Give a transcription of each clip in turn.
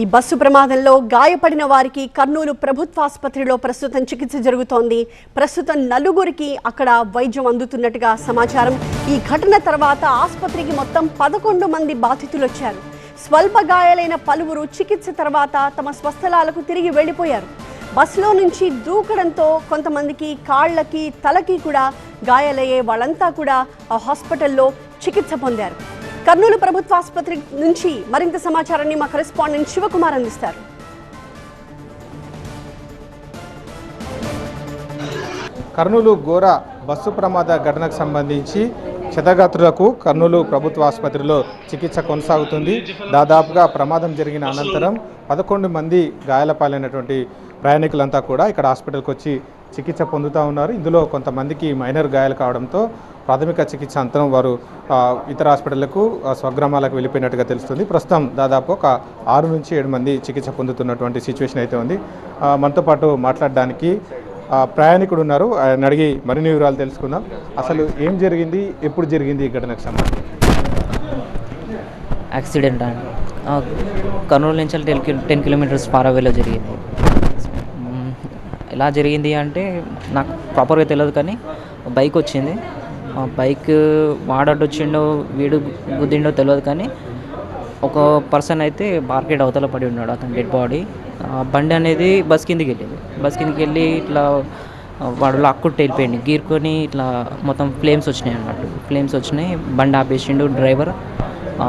ఈ బస్సు ప్రమాదంలో గాయపడిన వారికి కర్నూలు ప్రభుత్వాసుపత్రిలో ప్రస్తుతం చికిత్స జరుగుతోంది. ప్రస్తుతం నలుగురికి అక్కడ వైద్యం అందుతున్నట్టుగా సమాచారం. ఈ ఘటన తర్వాత ఆసుపత్రికి మొత్తం పదకొండు మంది బాధితులు వచ్చారు స్వల్ప గాయాలైన పలువురు చికిత్స తర్వాత తమ స్వస్థలాలకు తిరిగి వెళ్ళిపోయారు. బస్సులో నుంచి దూకడంతో కొంతమందికి కాళ్ళకి తలకి కూడా గాయాలయ్యే వాళ్ళంతా కూడా ఆ హాస్పిటల్లో చికిత్స పొందారు. కర్నూలు ప్రభుత్వ ఆసుపత్రి నుంచి మరింత సమాచారాన్ని మా కరెస్పాండెంట్ శివకుమార్ అందిస్తారు. కర్నూలు ఘోర బస్సు ప్రమాద ఘటనకు సంబంధించి క్షతగాత్రులకు కర్నూలు ప్రభుత్వ ఆసుపత్రిలో చికిత్స కొనసాగుతుంది. దాదాపుగా ప్రమాదం జరిగిన అనంతరం పదకొండు మంది గాయాలపాలైనటువంటి ప్రయాణికులంతా కూడా ఇక్కడ హాస్పిటల్కి వచ్చి చికిత్స పొందుతూ ఉన్నారు. ఇందులో కొంతమందికి మైనర్ గాయాలు కావడంతో ప్రాథమిక చికిత్స అంతరం వారు ఇతర హాస్పిటళ్ళకు స్వగ్రామాలకు వెళ్ళిపోయినట్టుగా తెలుస్తుంది. ప్రస్తుతం దాదాపు ఒక ఆరు నుంచి ఏడు మంది చికిత్స పొందుతున్నటువంటి సిచ్యువేషన్ అయితే ఉంది. మనతో పాటు మాట్లాడడానికి ప్రయాణికుడు ఉన్నారు. ఆయన అడిగి మరిన్ని వివరాలు తెలుసుకుందాం. అసలు ఏం జరిగింది? ఎప్పుడు జరిగింది ఈ ఘటనకు సంబంధించి? యాక్సిడెంట్? అండి కర్నూలు నుంచి టెన్ టెన్ కిలోమీటర్స్ పారావేలో జరిగింది. ఎలా జరిగింది అంటే నాకు ప్రాపర్గా తెలియదు కానీ బైక్ వచ్చింది. ఆ బైక్ వాడట్టు వచ్చిండో వీడు గుద్దిండో తెలియదు కానీ ఒక పర్సన్ అయితే మార్కెట్ అవతల పడి ఉన్నాడు అతని డెడ్ బాడీ బండి అనేది బస్ కిందికి వెళ్ళింది. బస్ కిందికి వెళ్ళి ఇట్లా వాడు లాక్కుంటే వెళ్ళిపోయింది గీరుకొని ఇట్లా మొత్తం ఫ్లేమ్స్ వచ్చినాయి అన్నట్టు. ఫ్లేమ్స్ వచ్చినాయి బండి ఆపేసిండు డ్రైవర్.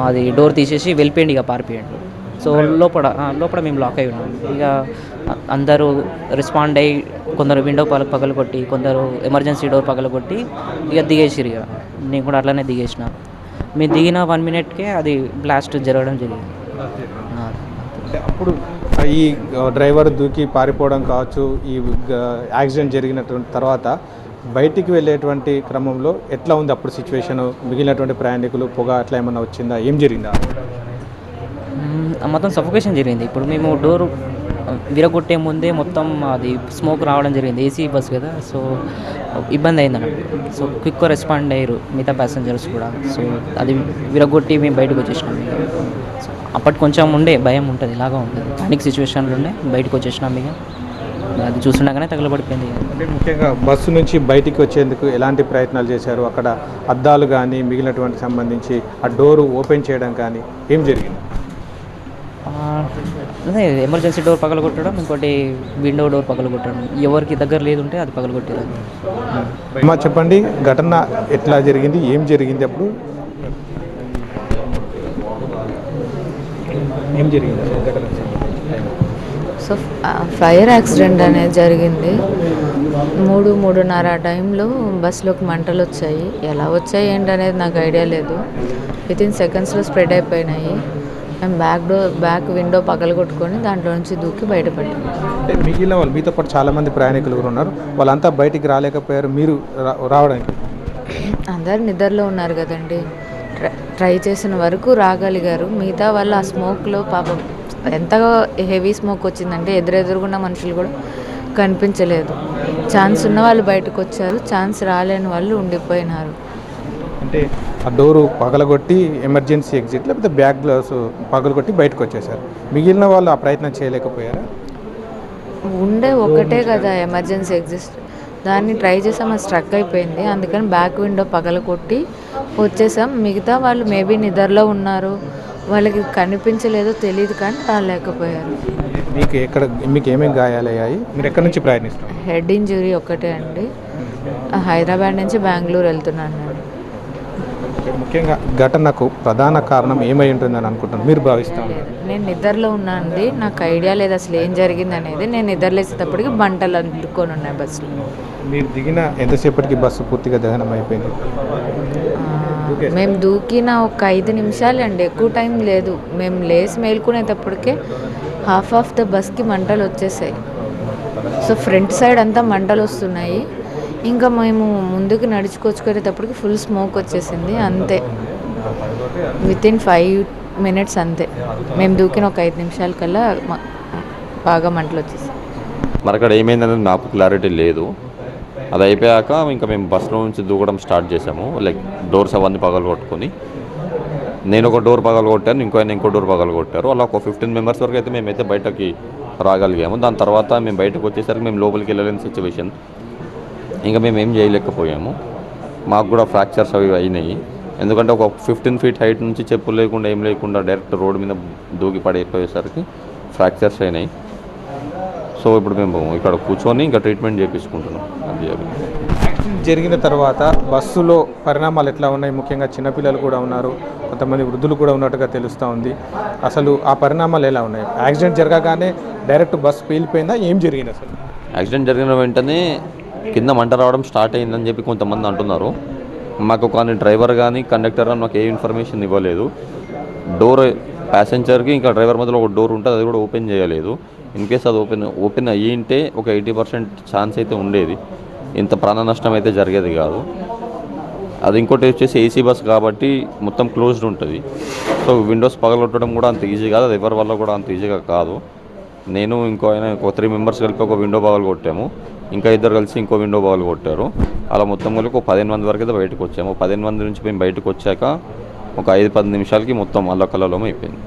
అది డోర్ తీసేసి వెళ్ళిపోయింది ఇక పారిపోయాడు. సో లోపల లోపల మేము లాక్ అయి ఉన్నాం. ఇక అందరూ రెస్పాండ్ అయ్యి కొందరు విండో పగల పగలగొట్టి కొందరు ఎమర్జెన్సీ డోర్ పగలగొట్టి ఇక దిగేసిరు ఇక. నేను కూడా అట్లానే దిగేసిన. మేము దిగిన వన్ మినిట్కే అది బ్లాస్ట్ జరగడం జరిగింది. అప్పుడు ఈ డ్రైవర్ దూకి పారిపోవడం కావచ్చు ఈ యాక్సిడెంట్ జరిగినటువంటి తర్వాత బయటికి వెళ్ళేటువంటి క్రమంలో ఎట్లా ఉంది అప్పుడు సిచ్యువేషన్ మిగిలినటువంటి ప్రయాణికులు పొగ అట్లా ఏమైనా వచ్చిందా? ఏం జరిగిందా? మొత్తం సఫోకేషన్ జరిగింది. ఇప్పుడు మేము డోర్ విరగొట్టే ముందే మొత్తం అది స్మోక్ రావడం జరిగింది. ఏసీ బస్ కదా సో ఇబ్బంది అయింది అన్నట్టు సో క్విక్ రెస్పాండ్ అయ్యారు మిగతా ప్యాసింజర్స్ కూడా. సో అది విరగొట్టి మేము బయటకు వచ్చేసినాం. సో అప్పటి కొంచెం ఉండే భయం ఉంటుంది ఇలాగా ఉంటుంది. పానిక్ సిచ్యువేషన్లు ఉండే బయటకు వచ్చేసినాం ఇక. అది చూస్తుండగానే తగలబడిపోయింది ఇక. అంటే ముఖ్యంగా బస్సు నుంచి బయటికి వచ్చేందుకు ఎలాంటి ప్రయత్నాలు చేశారు? అక్కడ అద్దాలు కానీ మిగిలినటువంటి సంబంధించి ఆ డోరు ఓపెన్ చేయడం కానీ ఏం జరిగింది? అదే ఎమర్జెన్సీ డోర్ పగలగొట్టడం ఇంకోటి విండో డోర్ పగలగొట్టడం. ఎవరికి దగ్గర లేదు ఉంటే అది పగలగొట్టారు అమ్మా చెప్పండి ఘటన ఎట్లా జరిగింది ఏం జరిగింది అప్పుడు? ఏం జరిగింది? సో ఫైర్ యాక్సిడెంట్ అనేది జరిగింది. మూడు మూడున్నర టైంలో బస్సులోకి మంటలు వచ్చాయి. ఎలా వచ్చాయి ఏంటి అనేది నాకు ఐడియా లేదు. విత్ ఇన్ సెకండ్స్లో స్ప్రెడ్ అయిపోయినాయి. మేము బ్యాక్ డోర్ బ్యాక్ విండో పగలగొట్టుకొని దాంట్లో నుంచి దూకి బయటపడ్డాం. మిగిలిన వాళ్ళు మీతో పాటు చాలా మంది ప్రయాణికులు కూడా ఉన్నారు. వాళ్ళంతా బయటికి రాలేకపోయారు మీరు రావడానికి? అందరు నిద్రలో ఉన్నారు కదండి. ట్రై ట్రై చేసిన వరకు రాగలిగారు. మిగతా వాళ్ళు ఆ స్మోక్లో పాపం ఎంత హెవీ స్మోక్ వచ్చిందంటే ఎదురెదురుగున్న మనుషులు కూడా కనిపించలేదు. ఛాన్స్ ఉన్న వాళ్ళు బయటకు వచ్చారు ఛాన్స్ రాలేని వాళ్ళు ఉండిపోయినారు. అంటే ఆ డోరు పగలగొట్టి ఎమర్జెన్సీ ఎగ్జిట్ లేకపోతే బ్యాక్ గ్లాస్ పగలగొట్టి బయటకు వచ్చేసారు మిగిలిన వాళ్ళు ఆ ప్రయత్నం చేయలేకపోయారా? ఉండే ఒకటే కదా ఎమర్జెన్సీ ఎగ్జిస్ట్. దాన్ని ట్రై చేసాం అది స్ట్రక్ అయిపోయింది. అందుకని బ్యాక్ విండో పగలగొట్టి వచ్చేసాం. మిగతా వాళ్ళు మేబీ నిద్రలో ఉన్నారు. వాళ్ళకి కనిపించలేదో తెలియదు కానీ రాలేకపోయారు. మీకు ఎక్కడ మీకు ఏమేమి గాయాలయ్యాయి మీరు ఎక్కడి నుంచి ప్రయాణిస్తారు హెడ్ ఇంజురీ ఒక్కటే అండి. హైదరాబాద్ నుంచి బెంగళూరు వెళ్తున్నాను నేను. ముఖ్యంగా ఘటనకు ప్రధాన కారణం ఏమై ఉంటుందని అనుకుంటున్నాను. మీరు భావిస్తాను నేను నిద్రలో ఉన్నానండి నాకు ఐడియా లేదు అసలు ఏం జరిగింది అనేది. నేను నిద్రలేసేటప్పటికి బంటలు అందుకొని ఉన్నాయి బస్సులో. మీరు దిగిన ఎంతసేపటికి బస్సు పూర్తిగా దహనం అయిపోయింది? మేము దూకిన ఒక ఐదు నిమిషాలు అండి. ఎక్కువ టైం లేదు. మేము లేచి మేల్కునేటప్పటికే హాఫ్ ఆఫ్ ద బస్కి మంటలు వచ్చేసాయి. సో ఫ్రంట్ సైడ్ అంతా మంటలు వస్తున్నాయి. ఇంకా మేము ముందుకు నడుచుకొచ్చుకునేటప్పటికి ఫుల్ స్మోక్ వచ్చేసింది అంతే. విత్ ఇన్ ఫైవ్ మినిట్స్ అంతే. మేము దూకిన ఒక ఐదు నిమిషాల కల్లా బాగా మంటలు వచ్చేసాయి. మరి అక్కడ ఏమైందనేది నాకు క్లారిటీ లేదు. అది అయిపోయాక ఇంకా మేము బస్సులో నుంచి దూకడం స్టార్ట్ చేసాము. లైక్ డోర్స్ అవన్నీ పగలగొట్టుకొని నేను ఒక డోర్ పగలు కొట్టాను ఇంకో ఆయన ఇంకో డోర్ పగలు కొట్టారు. అలా ఒక ఫిఫ్టీన్ మెంబర్స్ వరకు అయితే మేమైతే బయటకి రాగలిగాము. దాని తర్వాత మేము బయటకు వచ్చేసరికి మేము లోపలికి వెళ్ళలేని సిచ్యువేషన్ ఇంకా మేము ఏం చేయలేకపోయాము. మాకు కూడా ఫ్రాక్చర్స్ అవి అయినాయి. ఎందుకంటే ఒక ఫిఫ్టీన్ ఫీట్ హైట్ నుంచి చెప్పులు లేకుండా ఏం లేకుండా డైరెక్ట్ రోడ్ మీద దూకి పడిపోయేసరికి ఫ్రాక్చర్స్ అయినాయి. సో ఇప్పుడు మేము ఇక్కడ కూర్చొని ఇంకా ట్రీట్మెంట్ చేయించుకుంటున్నాం అది జరిగిన తర్వాత బస్సులో పరిణామాలు ఎట్లా ఉన్నాయి? ముఖ్యంగా చిన్నపిల్లలు కూడా ఉన్నారు. కొంతమంది వృద్ధులు కూడా ఉన్నట్టుగా తెలుస్తూ ఉంది. అసలు ఆ పరిణామాలు ఎలా ఉన్నాయి? యాక్సిడెంట్ జరగగానే డైరెక్ట్ బస్సు పేలిపోయిందా? ఏం జరిగింది అసలు? యాక్సిడెంట్ జరిగిన వెంటనే కింద మంట రావడం స్టార్ట్ అయిందని చెప్పి కొంతమంది అంటున్నారు. మాకు కానీ డ్రైవర్ కానీ కండక్టర్ కానీ మాకు ఏ ఇన్ఫర్మేషన్ ఇవ్వలేదు. డోర్ ప్యాసింజర్కి ఇంకా డ్రైవర్ మధ్యలో ఒక డోర్ ఉంటుంది అది కూడా ఓపెన్ చేయలేదు. ఇన్ కేస్ అది ఓపెన్ ఓపెన్ అయ్యి ఉంటే ఒక ఎయిటీ పర్సెంట్ ఛాన్స్ అయితే ఉండేది. ఇంత ప్రాణ నష్టం అయితే జరిగేది కాదు. అది ఇంకోటి వచ్చేసి ఏసీ బస్ కాబట్టి మొత్తం క్లోజ్డ్ ఉంటుంది. సో విండోస్ పగలగొట్టడం కూడా అంత ఈజీ కాదు అది ఎవరి వల్ల కూడా అంత ఈజీగా కాదు. నేను ఇంకో ఆయన ఒక త్రీ మెంబర్స్ కలిపి ఒక విండో పగలు కొట్టాము ఇంకా ఇద్దరు కలిసి ఇంకో విండో పగలు కొట్టారు. అలా మొత్తం కలిపి ఒక పదిహేను మంది వరకు అయితే బయటకు వచ్చాము. పదిహేను మంది నుంచి మేము బయటకు వచ్చాక ఒక ఐదు పది నిమిషాలకి మొత్తం అల్లకల్లలో అయిపోయింది.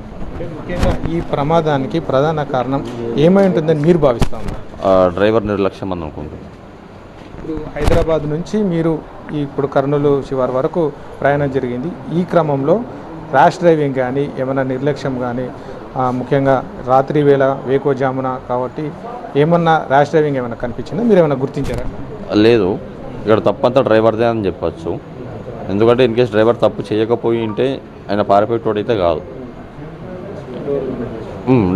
ముఖ్యంగా ఈ ప్రమాదానికి ప్రధాన కారణం ఏమై ఉంటుందని మీరు భావిస్తా ఉన్నారు ఆ డ్రైవర్ నిర్లక్ష్యం అని ఇప్పుడు హైదరాబాద్ నుంచి మీరు ఈ ఇప్పుడు కర్నూలు శివారు వరకు ప్రయాణం జరిగింది. ఈ క్రమంలో ర్యాష్ డ్రైవింగ్ కానీ ఏమైనా నిర్లక్ష్యం కానీ ముఖ్యంగా రాత్రి వేళ వేకోజామున కాబట్టి ఏమన్నా ర్యాష్ డ్రైవింగ్ ఏమైనా కనిపించిందా? మీరు ఏమైనా గుర్తించారా? లేదు. ఇక్కడ తప్పంతా డ్రైవర్దే అని చెప్పచ్చు. ఎందుకంటే ఇన్ కేస్ డ్రైవర్ తప్పు చేయకపోయి ఉంటే ఆయన పారిపోయేటోడు అయితే కాదు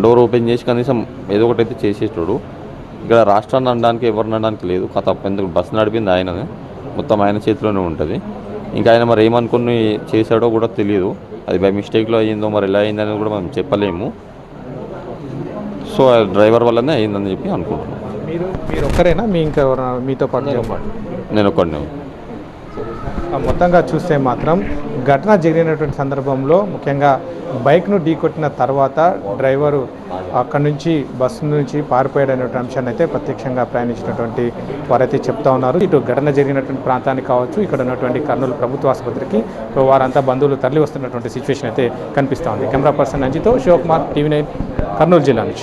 డోర్ ఓపెన్ చేసి కనీసం ఏదో ఒకటి అయితే చేసేటోడు. ఇక్కడ రాష్ట్రాన్ని అనడానికి ఎవరిని అనడానికి లేదు. కా తప్ప ఎందుకు? బస్సు నడిపింది ఆయననే. మొత్తం ఆయన చేతిలోనే ఉంటుంది. ఇంకా ఆయన మరి ఏమనుకుని చేశాడో కూడా తెలియదు అది బై మిస్టేక్లో అయ్యిందో మరి ఎలా అయిందని కూడా మనం చెప్పలేము. సో డ్రైవర్ వల్లనే అయిందని చెప్పి అనుకుంటున్నాం. మీరు మీరు ఒక్కరేనా? మీ ఇంకా ఎవరైనా మీతో పాటు నేను ఒక్కడిని. మొత్తంగా చూస్తే మాత్రం ఘటన జరిగినటువంటి సందర్భంలో ముఖ్యంగా బైక్ను ఢీకొట్టిన తర్వాత డ్రైవరు అక్కడి నుంచి బస్సు నుంచి పారిపోయాడనేటువంటి అంశాన్ని అయితే ప్రత్యక్షంగా ప్రయాణించినటువంటి వారైతే చెప్తా ఉన్నారు. ఇటు ఘటన జరిగినటువంటి ప్రాంతానికి కావచ్చు ఇక్కడ ఉన్నటువంటి కర్నూలు ప్రభుత్వ ఆసుపత్రికి వారంతా బంధువులు తరలి వస్తున్నటువంటి సిచ్యువేషన్ అయితే కనిపిస్తూ ఉంది. కెమెరా పర్సన్ అంజితో శివకుమార్ టీవీ నైన్ కర్నూలు జిల్లా నుంచి.